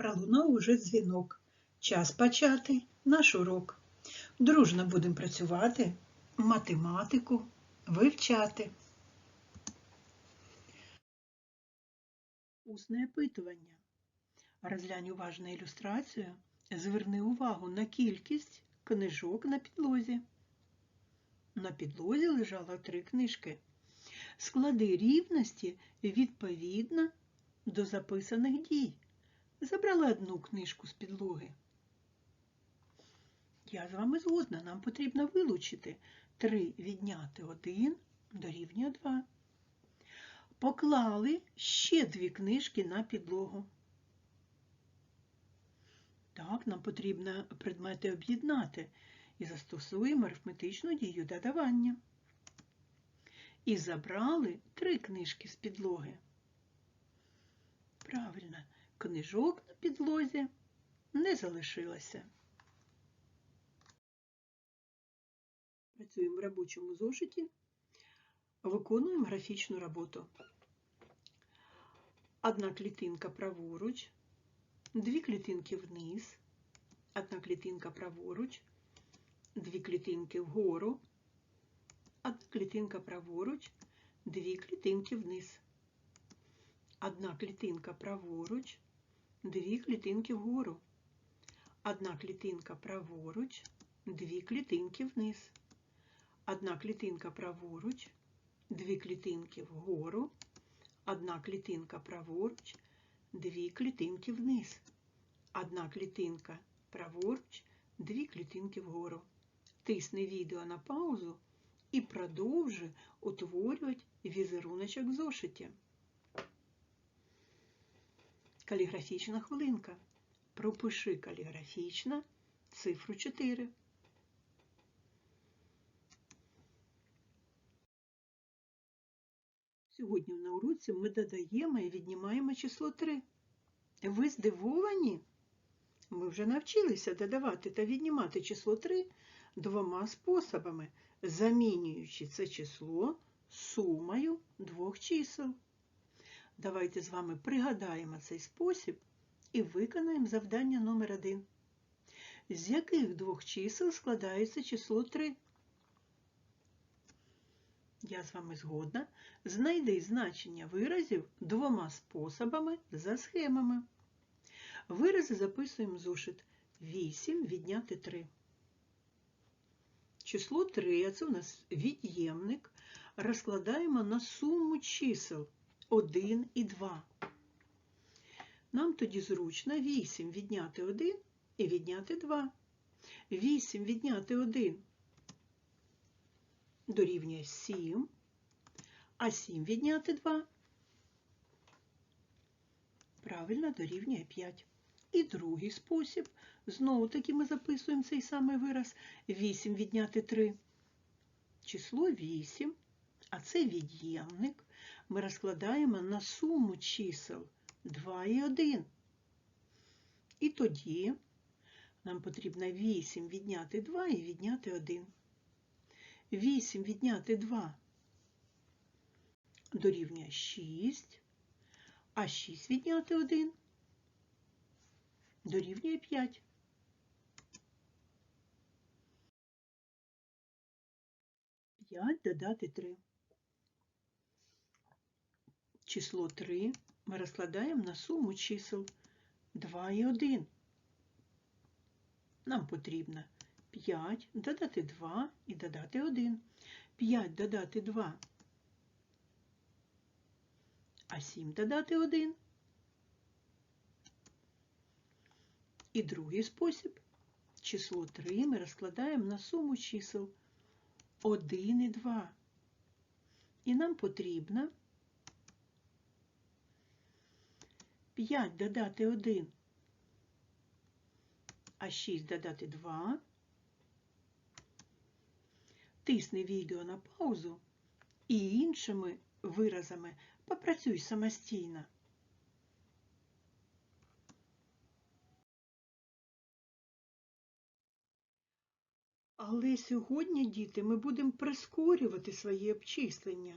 Пролунав уже дзвінок. Час почати наш урок. Дружно будемо працювати, математику вивчати. Усне опитування. Розглянь уважно ілюстрацію. Зверни увагу на кількість книжок на підлозі. На підлозі лежало три книжки. Склади рівності відповідно до записаних дій. Забрала одну книжку з підлоги. Я з вами згодна, нам потрібно вилучити 3 відняти 1 дорівнює 2. Поклали ще дві книжки на підлогу. Так, нам потрібно предмети об'єднати і застосуємо арифметичну дію додавання. І забрали три книжки з підлоги. Правильно, книжок на підлозі не залишилося. Працюємо в робочому зошиті, виконуємо графічну роботу. Одна клітинка праворуч, дві клітинки вниз, одна клітинка праворуч, дві клітинки вгору, одна клітинка праворуч, дві клітинки вниз. Одна клітинка праворуч, дві клітинки вгору. Одна клітинка праворуч, дві клітинки вниз. Одна клітинка праворуч, дві клітинки вгору. Одна клітинка праворуч, дві клітинки вниз. Одна клітинка праворуч, дві клітинки вгору. Тисни відео на паузу і продовжуй утворювати візеруночок в зошиті. Каліграфічна хвилинка. Пропиши каліграфічно цифру 4. Сьогодні на уроці ми додаємо і віднімаємо число 3. Ви здивовані? Ми вже навчилися додавати та віднімати число 3 двома способами, замінюючи це число сумою двох чисел. Давайте з вами пригадаємо цей спосіб і виконаємо завдання номер 1 З яких двох чисел складається число 3? Я з вами згодна. Знайди значення виразів двома способами за схемами. Вирази записуємо в зошит 8 відняти 3. Число 3, а це у нас від'ємник, розкладаємо на суму чисел 1 і 2. Нам тоді зручно 8 відняти 1 і відняти 2. 8 відняти 1 дорівнює 7, а 7 відняти 2 правильно дорівнює 5. І другий спосіб, знову таки ми записуємо цей самий вираз 8 відняти 3. Число 8, а це від'ємник, ми розкладаємо на суму чисел 2 і 1. І тоді нам потрібно 8 відняти 2 і відняти 1. 8 відняти 2 дорівнює 6, а 6 відняти 1 дорівнює 5. П'ять додати 3. Число 3 ми розкладаємо на суму чисел 2 і 1. Нам потрібно 5 додати 2 і додати 1. 5 додати 2, а 7 додати 1. І другий спосіб. Число 3 ми розкладаємо на суму чисел 1 і 2. І нам потрібно 5 додати 1, а 6 додати 2. Тисни відео на паузу і іншими виразами попрацюй самостійно. Але сьогодні, діти, ми будемо прискорювати свої обчислення.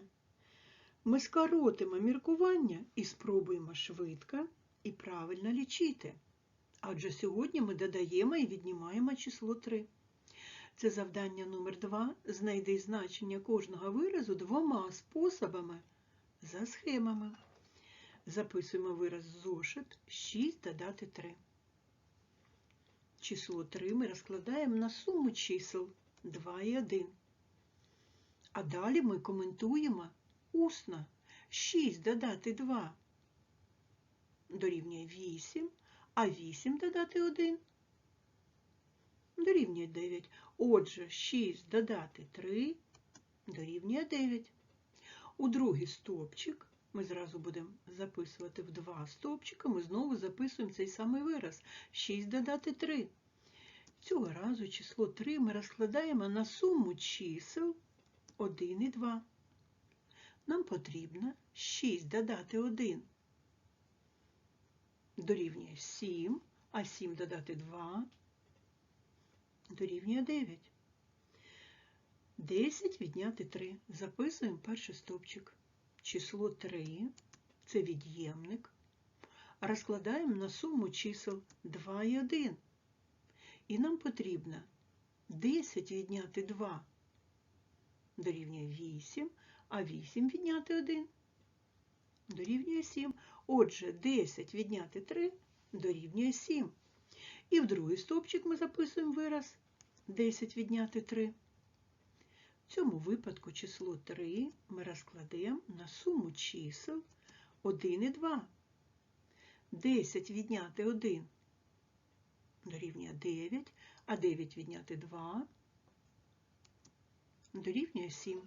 Ми скоротимо міркування і спробуємо швидко і правильно лічити. Адже сьогодні ми додаємо і віднімаємо число 3. Це завдання номер 2 Знайди значення кожного виразу двома способами за схемами. Записуємо вираз зошит 6 додати 3. Число 3 ми розкладаємо на суму чисел 2 і 1. А далі ми коментуємо усно 6 додати 2 дорівнює 8, а 8 додати 1 дорівнює 9. Отже, 6 додати 3 дорівнює 9. У другий стовпчик ми зразу будемо записувати в два стовпчика, ми знову записуємо цей самий вираз. 6 додати 3. Цього разу число 3 ми розкладаємо на суму чисел 1 і 2. Нам потрібно 6 додати 1 дорівнює 7, а 7 додати 2 дорівнює 9. 10 відняти 3. Записуємо перший стовпчик. Число 3 це від'ємник. Розкладаємо на суму чисел 2 і 1. І нам потрібно 10 відняти 2 дорівнює 8, а 8 відняти 1 дорівнює 7. Отже, 10 відняти 3 дорівнює 7. І в другий стовпчик ми записуємо вираз 10 відняти 3. В цьому випадку число 3 ми розкладемо на суму чисел 1 і 2. 10 відняти 1 дорівнює 9, а 9 відняти 2 дорівнює 7.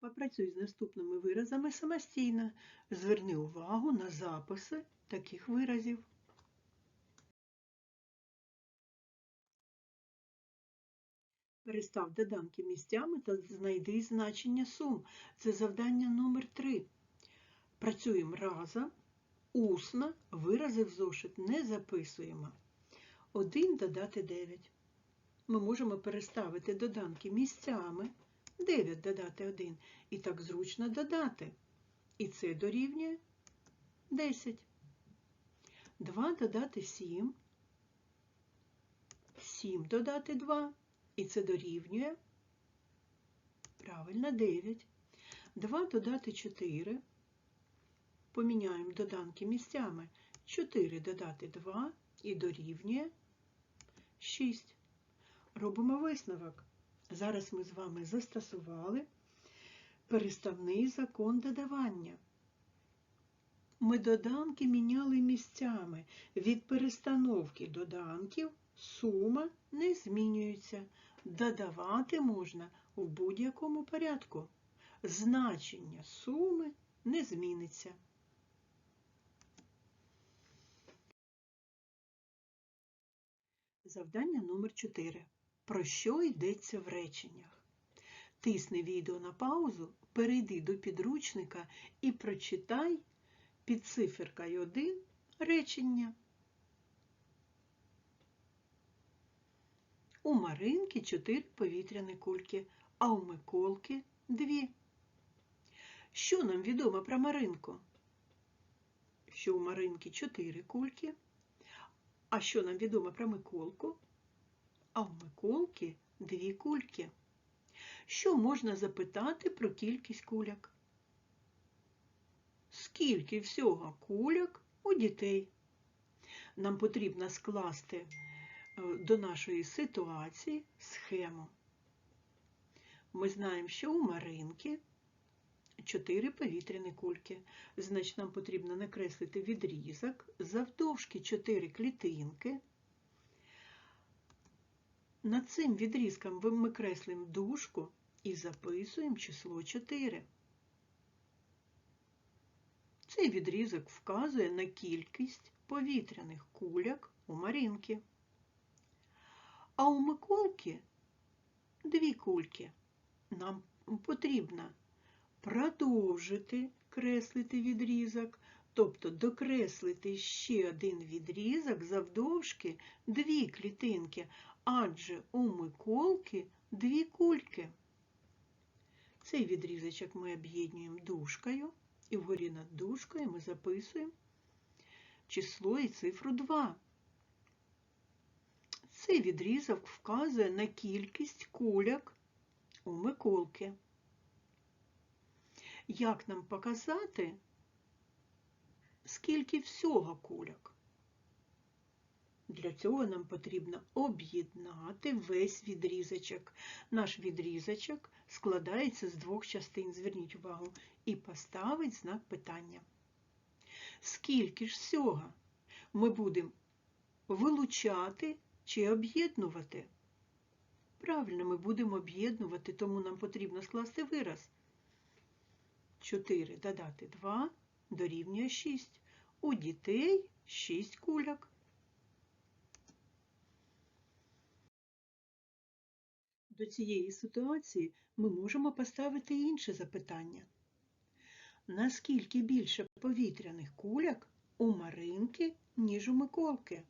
Попрацюй з наступними виразами самостійно. Зверни увагу на записи таких виразів. Перестав доданки місцями та знайди значення сум. Це завдання номер 3. Працюємо разом, усно, вирази в зошит не записуємо. 1 додати 9. Ми можемо переставити доданки місцями. 9 додати 1. І так зручно додати. І це дорівнює 10. 2 додати 7. 7 додати 2. І це дорівнює. Правильно, 9. 2 додати 4. Поміняємо доданки місцями. 4 додати 2 і дорівнює 6. Робимо висновок. Зараз ми з вами застосували переставний закон додавання. Ми доданки міняли місцями. Від перестановки доданків сума не змінюється. Додавати можна в будь-якому порядку. Значення суми не зміниться. Завдання номер 4. Про що йдеться в реченнях? Тисни відео на паузу, перейди до підручника і прочитай під циферкою 1 речення. У Маринки 4 повітряні кульки, а у Миколки 2. Що нам відомо про Маринку? Що у Маринки 4 кульки. А що нам відомо про Миколку? А в Миколки дві кульки. Що можна запитати про кількість куляк? Скільки всього куляк у дітей? Нам потрібно скласти до нашої ситуації схему. Ми знаємо, що у Маринки 4 повітряні кульки. Значить, нам потрібно накреслити відрізок, завдовжки 4 клітинки. Над цим відрізком ми креслимо дужку і записуємо число 4. Цей відрізок вказує на кількість повітряних куляк у Марінки. А у Миколки дві кульки. Нам потрібно продовжити креслити відрізок, тобто докреслити ще один відрізок завдовжки дві клітинки, адже у Миколки дві кульки. Цей відрізочок ми об'єднуємо дужкою І вгорі над дужкою ми записуємо число і цифру 2. Цей відрізок вказує на кількість куляк у Миколки. Як нам показати, скільки всього куляк? Для цього нам потрібно об'єднати весь відрізочок. Наш відрізочок складається з двох частин, зверніть увагу, і поставить знак питання. Скільки ж всього ми будемо вилучати чи об'єднувати? Правильно, ми будемо об'єднувати, тому нам потрібно скласти вираз. 4 додати 2 дорівнює 6. У дітей 6 куляк. До цієї ситуації ми можемо поставити інше запитання. Наскільки більше повітряних куляк у Маринки, ніж у Миколки?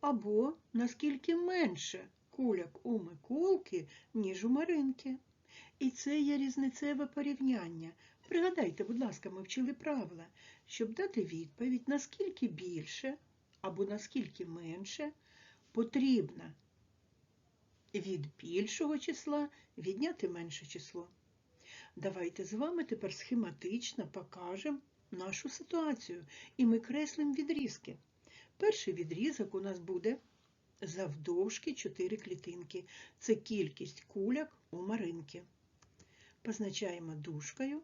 Або наскільки менше куляк у Миколки, ніж у Маринки? І це є різницеве порівняння. Пригадайте, будь ласка, ми вчили правила, щоб дати відповідь, наскільки більше або наскільки менше потрібно від більшого числа відняти менше число. Давайте з вами тепер схематично покажемо нашу ситуацію і ми креслимо відрізки. Перший відрізок у нас буде завдовжки 4 клітинки. Це кількість куляк у маринки. Позначаємо дужкою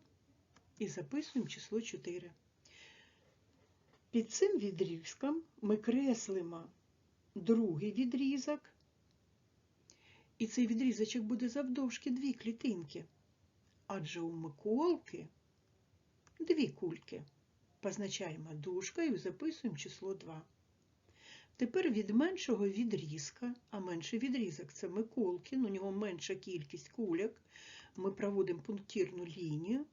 і записуємо число 4. Під цим відрізком ми креслимо другий відрізок. І цей відрізочок буде завдовжки дві клітинки. Адже у Миколки дві кульки. Позначаємо дужкою і записуємо число 2. Тепер від меншого відрізка, а менший відрізок це Миколкін, у нього менша кількість куляк, ми проводимо пунктирну лінію.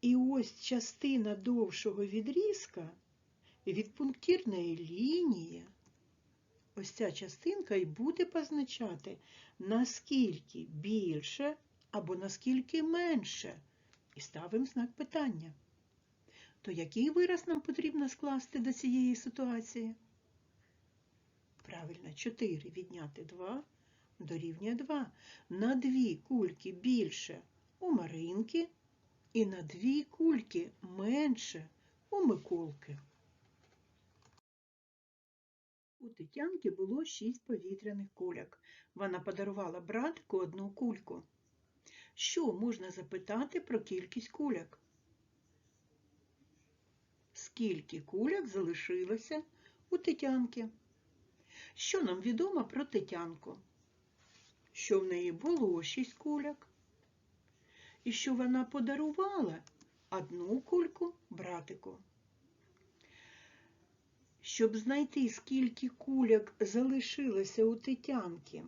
І ось частина довшого відрізка від пунктирної лінії, ось ця частинка і буде позначати, наскільки більше або наскільки менше. І ставимо знак питання. То який вираз нам потрібно скласти до цієї ситуації? Правильно, 4 відняти 2 дорівнює 2. На дві кульки більше у Маринки і на дві кульки менше у Миколки. У Тетянки було 6 повітряних куляк. Вона подарувала братику одну кульку. Що можна запитати про кількість куляк? Скільки куляк залишилося у Тетянки? Що нам відомо про Тетянку? Що в неї було 6 куляк? І що вона подарувала одну кульку братику. Щоб знайти, скільки куляк залишилося у Тетянки,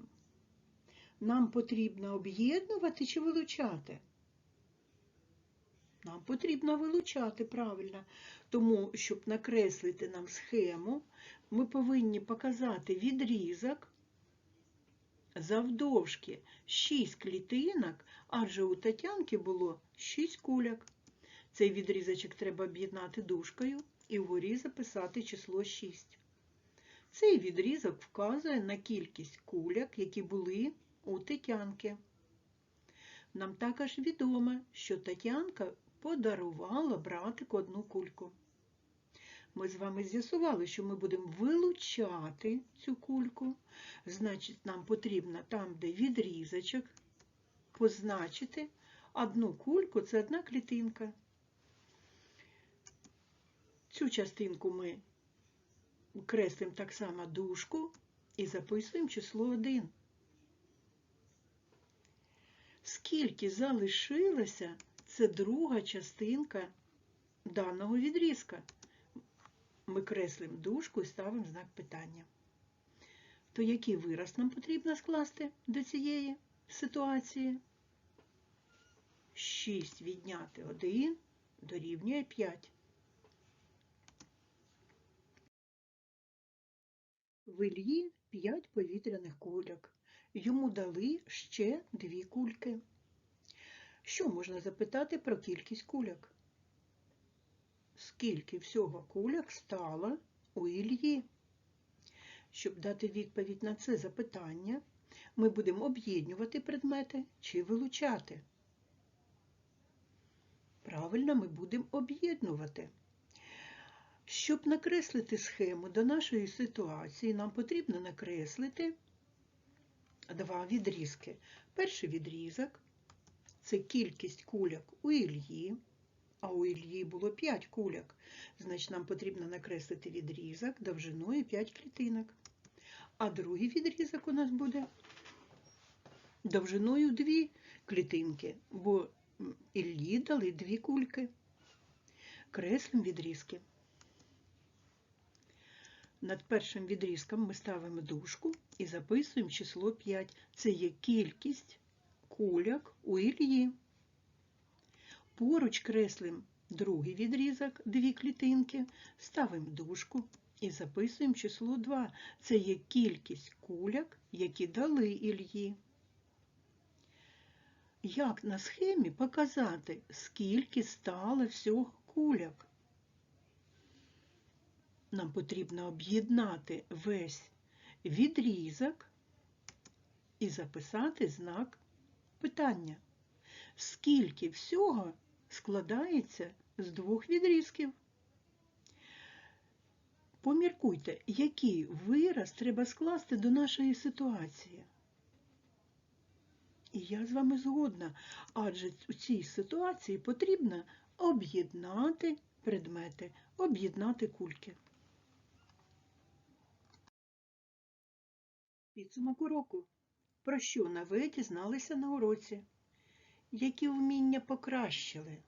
нам потрібно об'єднувати чи вилучати? Нам потрібно вилучати правильно, тому, щоб накреслити нам схему, ми повинні показати відрізок завдовжки 6 клітинок, адже у Тетянки було 6 куляк. Цей відрізочок треба об'єднати дужкою і вгорі записати число 6. Цей відрізок вказує на кількість куляк, які були у Тетянки. Нам також відомо, що Тетянка подарувала братику одну кульку. Ми з вами з'ясували, що ми будемо вилучати цю кульку. Значить, нам потрібно там, де відрізочок, позначити одну кульку це одна клітинка. Цю частинку ми креслимо так само дужку і записуємо число 1. Скільки залишилося, це друга частинка даного відрізка. Ми креслимо дужку і ставимо знак питання. То який вираз нам потрібно скласти до цієї ситуації? 6 відняти 1 дорівнює 5. В Ільї 5 повітряних кульок. Йому дали ще дві кульки. Що можна запитати про кількість кульок? Скільки всього кульок стало у Ільї? Щоб дати відповідь на це запитання, ми будемо об'єднувати предмети чи вилучати. Правильно, ми будемо об'єднувати. Щоб накреслити схему до нашої ситуації, нам потрібно накреслити два відрізки. Перший відрізок це кількість кульок у Ільї, а у Ільї було 5 кульок. Значить, нам потрібно накреслити відрізок довжиною 5 клітинок. А другий відрізок у нас буде довжиною 2 клітинки, бо Іллі дали 2 кульки. Креслимо відрізки. Над першим відрізком ми ставимо дужку і записуємо число 5. Це є кількість кульок у Іллі. Поруч креслимо другий відрізок, дві клітинки, ставимо дужку і записуємо число 2. Це є кількість кульок, які дали Ільї. Як на схемі показати, скільки стало всього кульок? Нам потрібно об'єднати весь відрізок і записати знак питання. Скільки всього складається з двох відрізків? Поміркуйте, який вираз треба скласти до нашої ситуації. І я з вами згодна, адже у цій ситуації потрібно об'єднати предмети, об'єднати кульки. Підсумок уроку. Про що нове дізналися на уроці? Які вміння покращили?